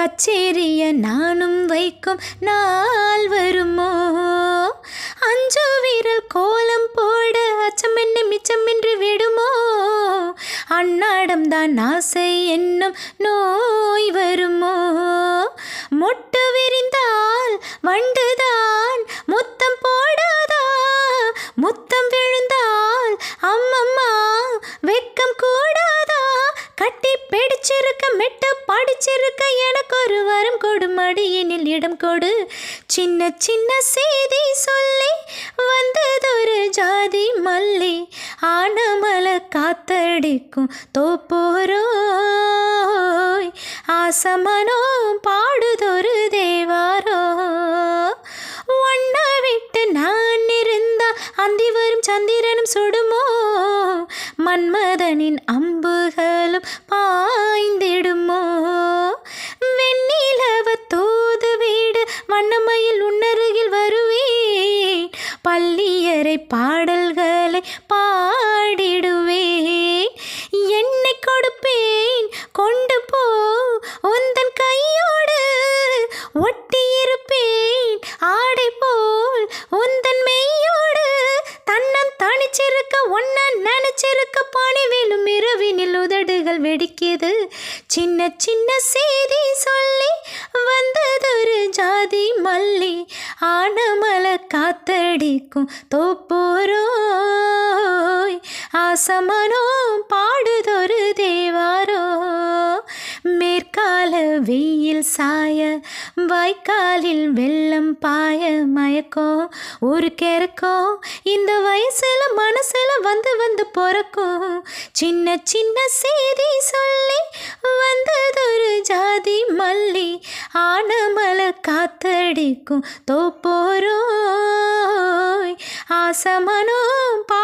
கச்சேரிய நானும் வைக்கும் நாள் வருமோ? அஞ்சு வீரல் கோலம் போட அச்சமென்று மிச்சமின்றி விடுமோ? அன்னாடம் தான் ஆசை என்னும் நோய் வருமோ? மொட்டு விரிந்தால் வண்டுதான் முத்தம் போடாதா? முத்தம் விழுந்தால் அம்மம்மா வெக்கம் படிச்சிருக்க மெட்ட படிச்சிருக்க எனக்கு ஒரு வரம் கொடு. மடியினில் இடம் கொடு. சின்ன சின்ன செய்தி சொல்லி வந்ததொரு ஜாதி மல்லி. ஆனமலை காத்தடிக்கும் தோப்போரோய். ஆசமனோ பாடுதொரு தேவாரோ ஒன்ன விட்டு நான் இருந்தா அந்தி வரும் சந்திரனும் சுடுமோ? மன்மதனின் அம்புகளும் பாய்ந்திடுமோ? வெண்ணிலவ தூது வீடு வண்ணமையில் உன்னருகில் வருவேன். பள்ளியறை பாடல்களை பாடிடுவேன். என்னை கொடுப்பேன். கொண்டு போ. உந்தன் கையோடு ஒட்டியிருப்பேன் ஆடை போல் உந்தன் மெய் நினைச்சிருக்க ஒன்ன நினைச்சிருக்க பணிவிலும் இரவினில் உதடுகள் வெடிக்கியது சின்ன சின்ன செய்தி சொல்லி வந்ததொரு ஜாதி மல்லி ஆனமல காத்தடிக்கும் தோப்போரோய். ஆசமனோ பாடுதொரு தேவாரோ. மேற்கால வெயில் சாய வாய்க்காலில் வெள்ளம் பாய மயக்கம் ஒரு கிறக்கம் இந்த வயசுல மனசுல வந்து வந்து பிறக்கும் சின்ன சின்ன செய்தி சொல்லி வந்ததொரு ஜாதி மல்லி ஆனமலை காத்தடிக்கும் தோப்போரோ ஆசமனோ பா